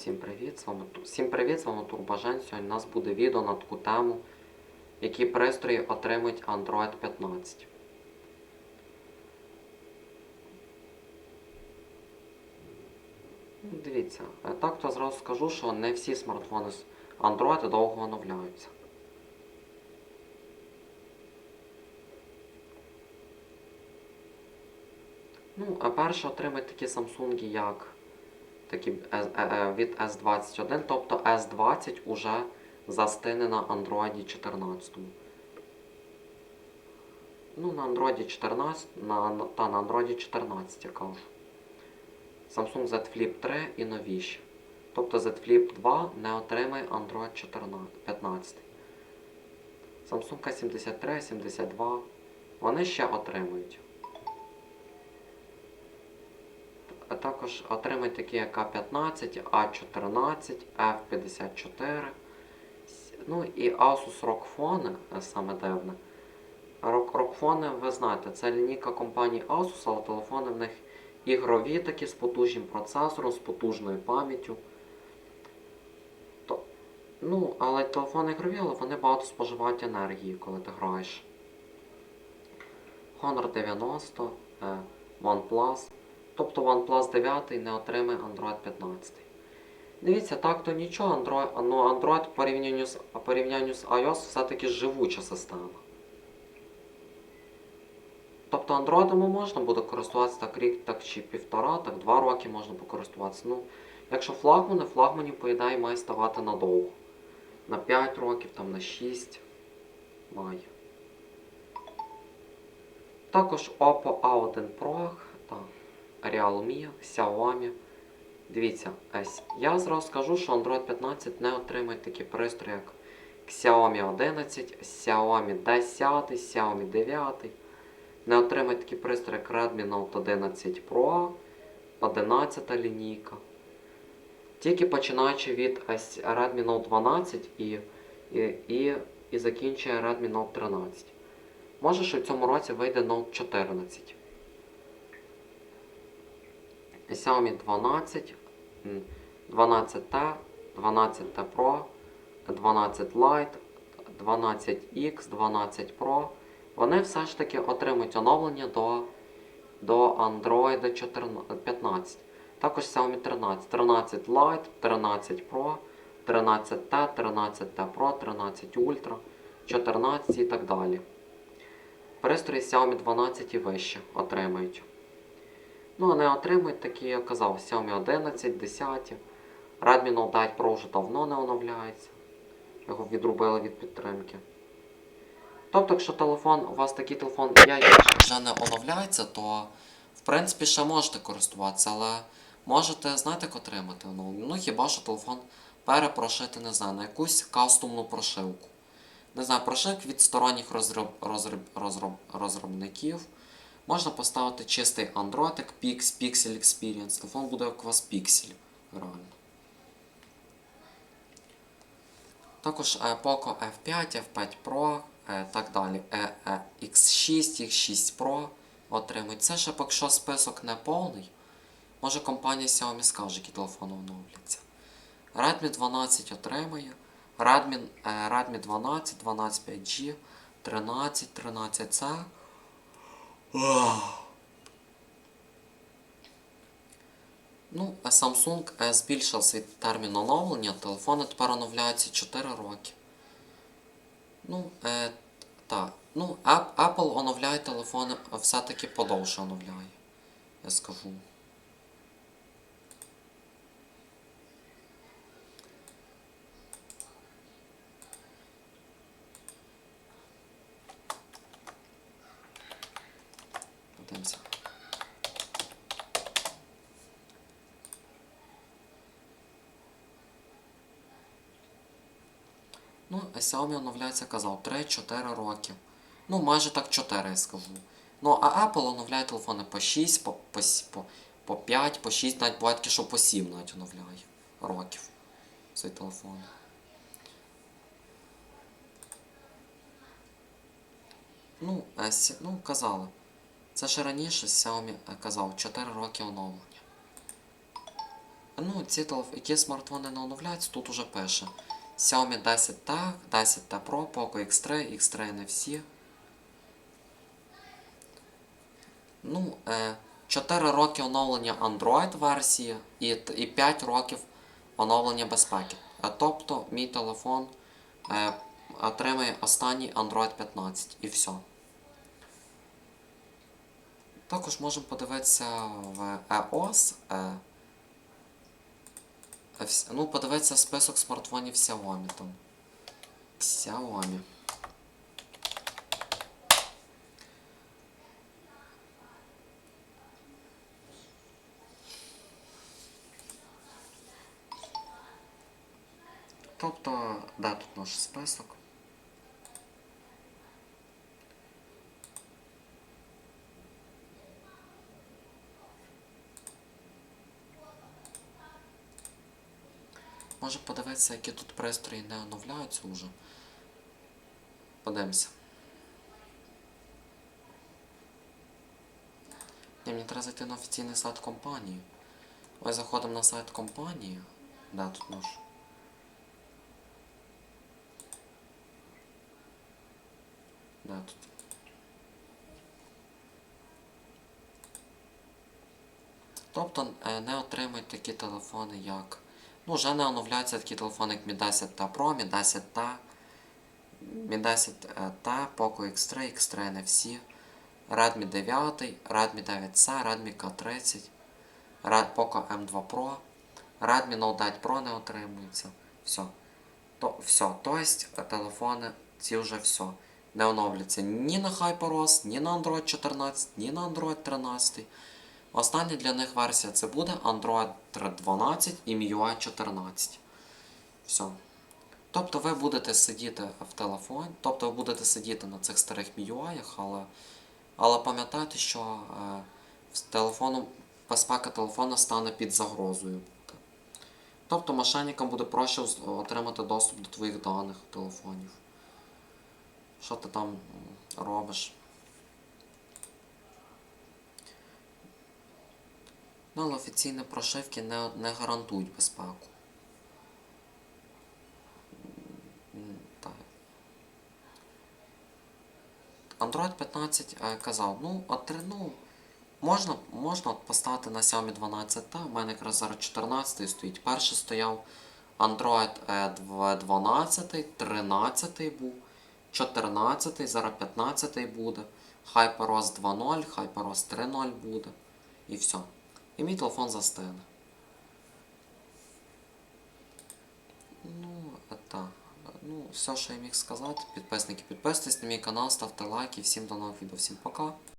Всім привіт, з вами Всім привіт, з вами Турбажен. Сьогодні у нас буде відео на таку тему, які пристрої отримують Android 15. Ну, Дивіться, е, так то зразу скажу, що не всі смартфони з Android довго оновляються. Ну, а перше отримають такі Samsung, як такі S- е, е, від S21, тобто S20 уже застине на Android 14. Ну, на Android 14, на, на- та на Android 14 я кажу. Samsung Z Flip 3 і новіші. Тобто Z Flip 2 не отримає Android 14, 15. Samsung K73, 72. Вони ще отримують. А також отримають такі як А15, А14, F54. Ну і Asus ROG Phone, е, саме дивне. ROG, Phone, ви знаєте, це лінійка компанії Asus, але телефони в них ігрові такі з потужним процесором, з потужною пам'яттю. Ну, але телефони ігрові, але вони багато споживають енергії, коли ти граєш. Honor 90, е, OnePlus. Тобто OnePlus 9 не отримає Android 15. Дивіться, так то нічого, Android, ну, Android по порівнянню з, по порівнянню з iOS все-таки живуча система. Тобто Android можна буде користуватися так рік, так чи півтора, так два роки можна покористуватися. Ну, якщо флагмани, флагманів, по ідеї, має ставати надовго. На 5 років, там на 6 має. Також Oppo A1 Pro та Realme, Xiaomi. Дивіться, я зразу скажу, що Android 15 не отримає такі пристрої, як Xiaomi 11, Xiaomi 10, Xiaomi 9. Не отримає такі пристрої, як Redmi Note 11 Pro, 11 лінійка. Тільки починаючи від Redmi Note 12 і, і, і, і закінчує Redmi Note 13. Може, що в цьому році вийде Note 14. Xiaomi 12, 12T, 12T Pro, 12 Lite, 12X, 12 Pro. Вони все ж таки отримують оновлення до, до Android 14, 15. Також Xiaomi 13, 13 Lite, 13 Pro, 13T, 13T Pro, 13 Ultra, 14 і так далі. Пристрої Xiaomi 12 і вище отримають. Ну, не отримують такі, як казав, Xiaomi 11, 10. Redmi Note 9 Pro вже давно не оновляється. Його відрубили від підтримки. Тобто, якщо телефон, у вас такий телефон я вже не оновляється, то в принципі ще можете користуватися, але можете, знаєте, як отримати оновлення. Ну хіба що телефон перепрошити, не знаю, на якусь кастомну прошивку. Не знаю, прошивок від сторонніх розроб, розроб, розроб, розробників. Можна поставити чистий Android, Pix, Pixel Experience. Телефон буде як у вас Pixel. Реально. Також Poco F5, F5 Pro, е, так далі. Е, е, X6, X6 Pro отримують. Це ще поки що список не повний. Може компанія Xiaomi скаже, які телефони оновляться. Redmi 12 отримає. Redmi, Redmi 12, 12 5G, 13, 13C. Ну, Samsung збільшив свій термін оновлення. Телефони тепер оновляються 4 роки. Ну, е, так. Ну, Apple оновляє телефони все-таки подовше оновляє. Я скажу. Подивимося. Ну, Xiaomi оновляється, казав, 3-4 роки. Ну, майже так 4, я скажу. Ну, а Apple оновляє телефони по 6, по, по, по, по 5, по 6, навіть буває таке, що по 7 навіть оновляє років цей телефон. Ну, ну, казали. Це ще раніше Xiaomi е, казав 4 роки оновлення. Ну, ці які смартфони не оновляються, тут уже пише. Xiaomi 10T, 10T Pro, Poco X3, X3 не всі. Ну, е, 4 роки оновлення Android версії і, 5 років оновлення безпеки. Е, тобто мій телефон е, отримає останній Android 15 і все. Також можемо подивитися в EOS. Е, е, ну, подивитися список смартфонів Xiaomi там. Xiaomi. Тобто, де тут наш список? Може подивитися, які тут пристрої не оновляються вже. Подивимося. Ні, мені треба зайти на офіційний сайт компанії. Ось заходимо на сайт компанії. Де тут наш? Де тут? Тобто е, не отримують такі телефони, як. Ну, вже не оновляються такі телефони, як Mi 10 T Pro, Mi 10 T, Mi 10 T, Poco X3, X3 NFC, Redmi 9, Redmi 9C, Redmi K30, Red Poco M2 Pro, Redmi Note 9 Pro не отримується. Все. То, все. Тобто телефони ці вже все. Не оновляться ні на HyperOS, ні на Android 14, ні на Android 13. Остання для них версія це буде Android 12 і MIUI 14. Все. Тобто ви будете сидіти в телефоні, тобто ви будете сидіти на цих старих MIUI, але, але пам'ятайте, що е, з телефоном, безпека телефона стане під загрозою. Тобто мошенникам буде проще отримати доступ до твоїх даних телефонів. Що ти там робиш? Але офіційні прошивки не, не гарантують безпеку. Android 15 е, казав, ну, от, ну, можна, можна поставити на Xiaomi 12 та у мене якраз зараз 14 стоїть. Перший стояв Android е, 12, 13 був, 14, зараз 15 буде, HyperOS 2.0, HyperOS 3.0 буде. І все. І мій телефон застигне. Ну, это. Ну, все, що я міг сказати. Підписники, підписуйтесь на мій канал, ставте лайки. Всім до нових відео. Всім пока.